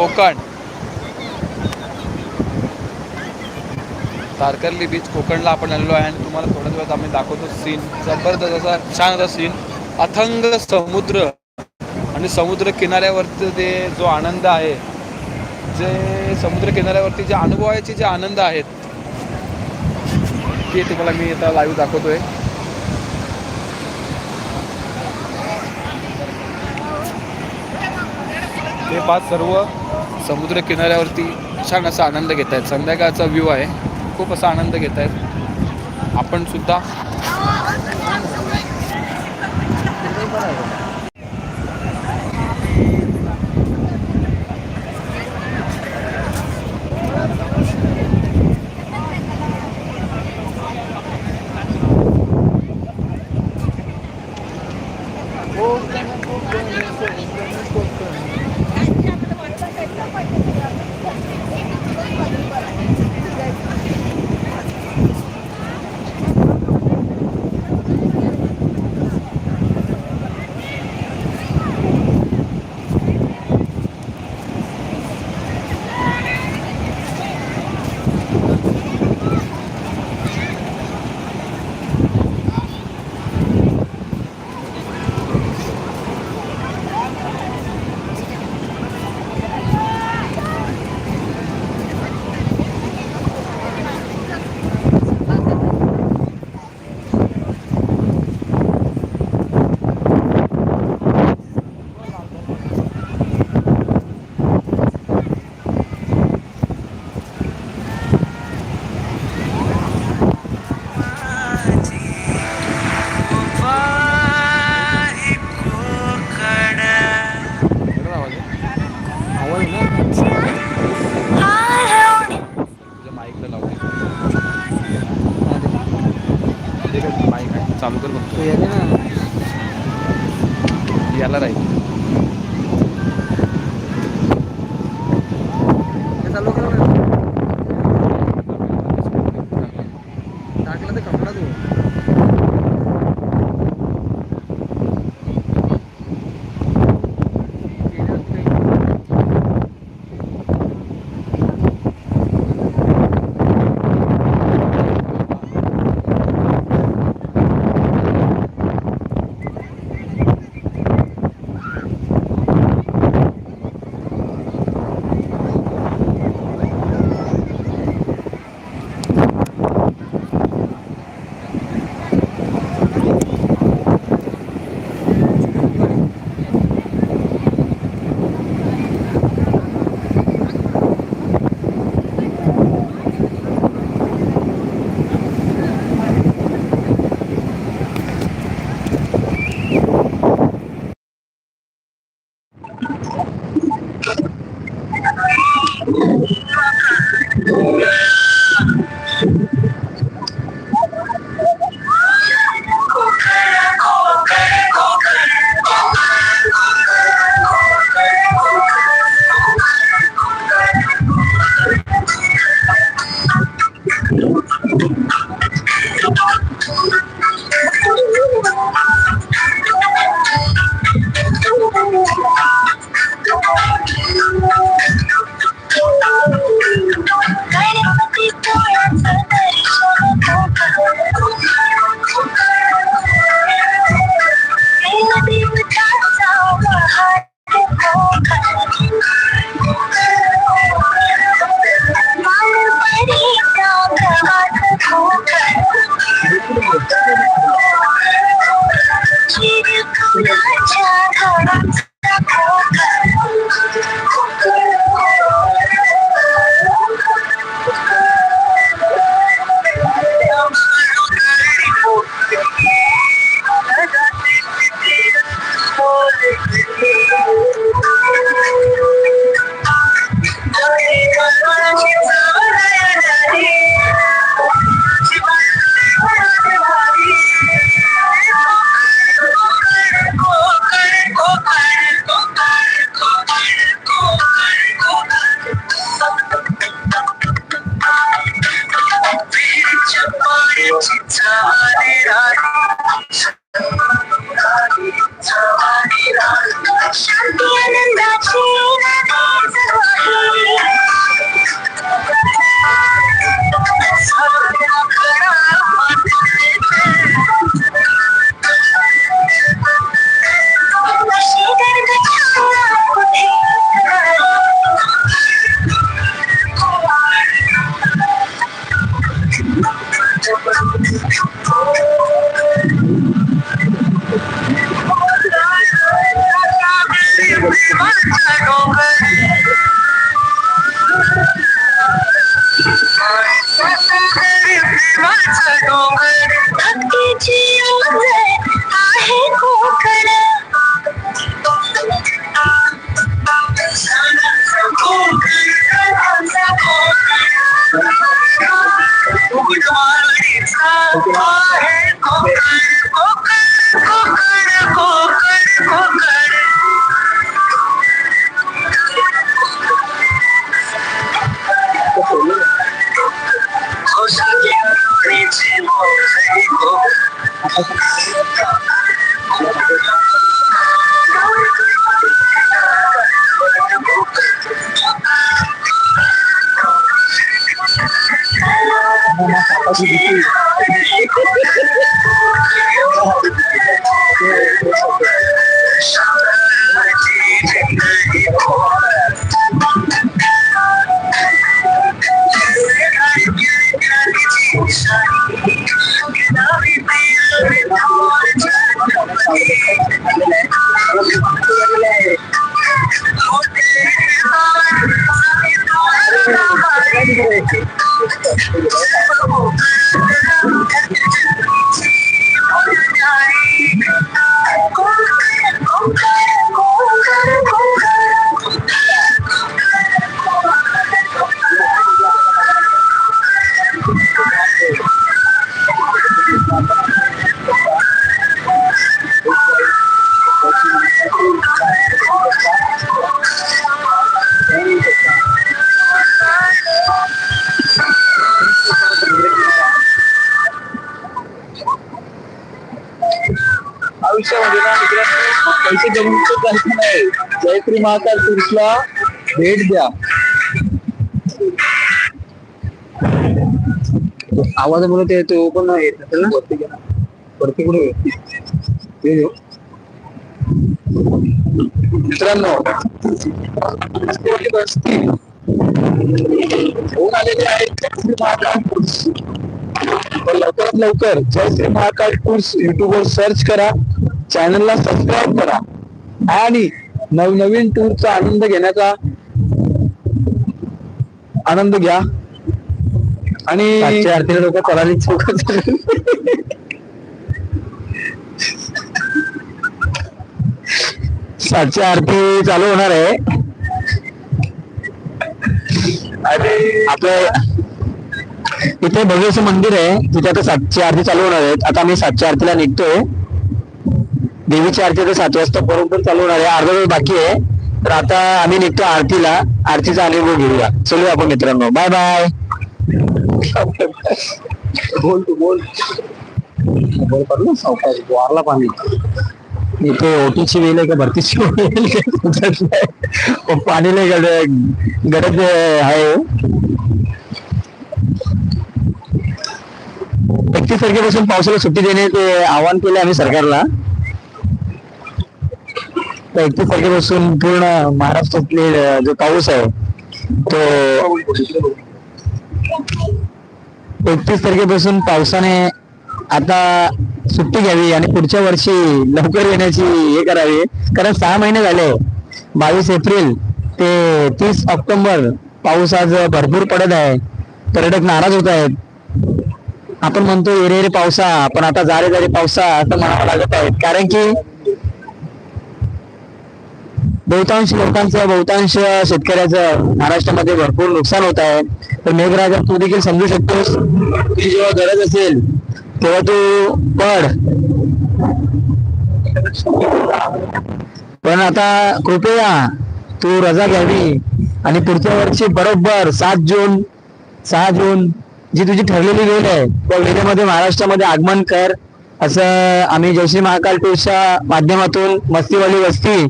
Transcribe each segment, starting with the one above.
Konkan. Tarkarli beach कोकणला आपण आलेलो आहे आणि तुम्हाला थोड्याच वेळात आम्ही दाखवतो सीन जबरदस्त असा छान असा सीन अथंग समुद्र आणि समुद्र किनाऱ्यावरती ते जो आनंद आहे जे समुद्र किनाऱ्यावरती जे अनुभवायचे जे आनंद आहेत ते तुम्हाला मी आता लाईव्ह दाखवतोय. ते पाच सर्व समुद्र किनाऱ्यावरती छान असा आनंद घेत आहेत. संध्याकाळचा व्ह्यू आहे. खूप असा आनंद घेत आहेत. आपण सुद्धा केवढा आवाज आहे? आवाज ना तुझ्या माईकला लावते ते काय कर बघतो तू येते ना. याला राहील. ते टाकलं तर कपडा तू I'm gonna be there. जमूनच जायचं नाही जयश्री महाकाल टूर्सला भेट द्या. आवाज आवाजामुळे ते तो पण येत नसेल ना वरती घ्या वरती कुठे मित्रांनो होऊन आलेले आहेत जयश्री महाकाल टूर्स. लवकरात लवकर जय श्री महाकाल टूर्स युट्यूबवर सर्च करा चॅनलला सबस्क्राईब करा. आणि नवनवीन टूरचा आनंद घेण्याचा आनंद घ्या. आणि आरतीला लोक पळाली सातशे आरती चालू होणार आहे. आणि आपलं इथे भव्यचं मंदिर आहे. तिथे आता सातची आरती चालू होणार आहेत. आता आम्ही सातच्या आरतीला निघतोय. देवीची आरती आता सात वाजता बरोबर चालू होणार आहे. अर्धा वेळ बाकी आहे. तर आता आम्ही निघतो आरतीला. आरतीचा अनुभव घेऊया. चलूया आपण मित्रांनो. बाय बाय बोल तू बोल. बोल ना सावकाश वारला पाणी. इथे ओटीची वेल आहे का? भरतीची आहे नाही. पाणी गड- गरज आहे. एकतीस तारखेपासून पावसाला सुट्टी देणे ते आवाहन केले आम्ही सरकारला. तर एकतीस तारखेपासून पूर्ण महाराष्ट्रातले जो पाऊस आहे तो एकतीस तारखेपासून पावसाने आता सुट्टी घ्यावी आणि पुढच्या वर्षी लवकर येण्याची हे करावी. कारण सहा महिने झाले बावीस एप्रिल ते तीस ऑक्टोबर पाऊस आज भरपूर पडत आहे पर्यटक नाराज होत आहेत. आपण म्हणतो एरे रे पावसा. पण आता जारे जारे पावसा असं म्हणावं लागत आहे. कारण की बहुतांश लोकांचं बहुतांश शेतकऱ्याचं महाराष्ट्रामध्ये भरपूर नुकसान होत आहे. तर मेघराजा तू देखील समजू शकतोस तुझी जेव्हा गरज असेल तेव्हा तू पड पण आता कृपया तू रजा घ्यावी आणि पुढच्या वर्षी बरोबर सात जून सहा जून जी तुझी ठरलेली वेळ आहे त्या वेळेमध्ये महाराष्ट्रामध्ये आगमन कर. असं आम्ही जयश्री महाकाल टूर्सच्या माध्यमातून मस्तीवाली वस्ती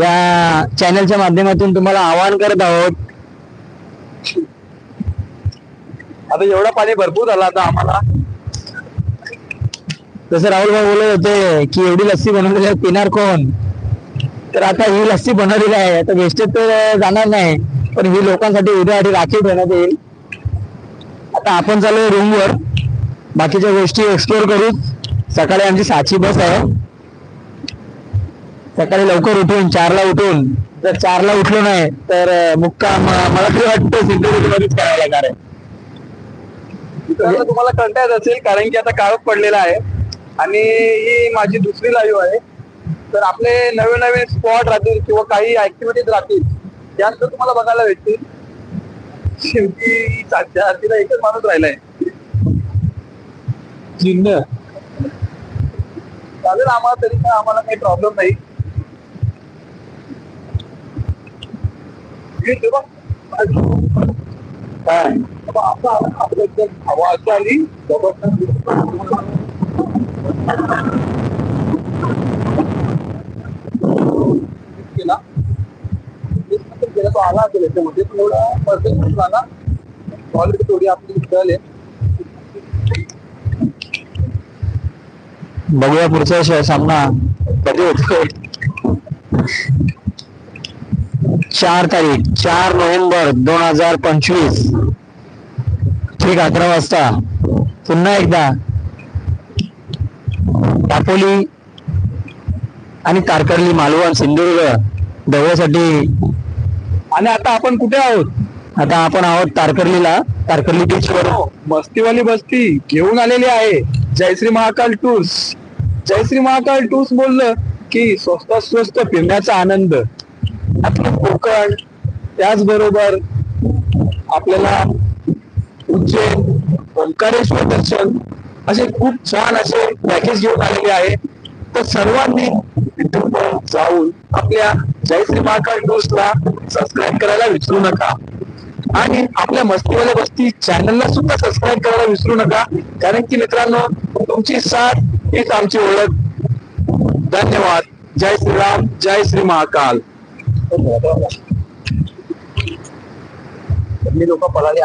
या चॅनलच्या माध्यमातून तुम्हाला आवाहन करत आहोत. आता एवढं पाणी भरपूर झाला आता आम्हाला. जसं राहुल भाऊ बोलत होते की एवढी लस्सी बनवलेली पिणार कोण? तर आता ही लस्सी बनवलेली आहे आता वेस्टेज तर जाणार नाही पण ही लोकांसाठी उद्यासाठी राखीव ठेवण्यात येईल. आता आपण चालू रूमवर बाकीच्या गोष्टी एक्सप्लोर करू. सकाळी आमची साची बस आहे. सकाळी लवकर उठून चारला उठून. जर चारला उठलो नाही तर मुक्काम मला तरी वाटतं सिंधुदुर्गमध्येच करावा लागणार आहे. मित्रांनो, तुम्हाला कंटा येत असेल कारण की आता काळोख पडलेला आहे. आणि ही माझी दुसरी लाईव्ह आहे. तर आपले नवे नवे स्पॉट राहतील किंवा काही ऍक्टिव्हिटीज राहतील त्यानंतर तुम्हाला बघायला भेटतील. शेवटी सातच्या आरतीला एकच माणूस राहिलाय. चिन्ह. चालेल आम्हाला तरी काय आम्हाला काही प्रॉब्लेम नाही. आता एकदम आली. ज़बरदस्त केला तो आला असेल याच्यामध्ये पण एवढा आला क्वालिटी थोडी आपली बघूया पुढचा सामना. कधी होतोय? चार तारीख चार नोव्हेंबर दोन हजार पंचवीस. ठीक अकरा वाजता. पुन्हा एकदा. दापोली आणि तारकर्ली मालवण सिंधुदुर्ग दौऱ्यासाठी आणि आता आपण कुठे आहोत? आता आपण आहोत तारकर्लीला. तारकर्ली बीच वर मस्तीवाली बस्ती घेऊन आलेली आहे. जयश्री महाकाल टूर्स. जयश्री महाकाळ टूर्स बोललं की स्वस्तात स्वस्त फिरण्याचा आनंद. आपलं कोकण त्याचबरोबर आपल्याला उज्जैन ओंकारेश्वर दर्शन असे खूप छान असे पॅकेज घेऊन आलेले आहे तर सर्वांनी जाऊन आपल्या जयश्री टूर्स टूर्सला सबस्क्राईब करायला विसरू नका. आणि आपल्या मस्तीवाल्या बस्ती चॅनलला सुद्धा सबस्क्राईब करायला विसरू नका. कारण की मित्रांनो तुमची साथ हीच आमची ओळख. धन्यवाद. जय श्रीराम जय श्री महाकाल. लोक पळाले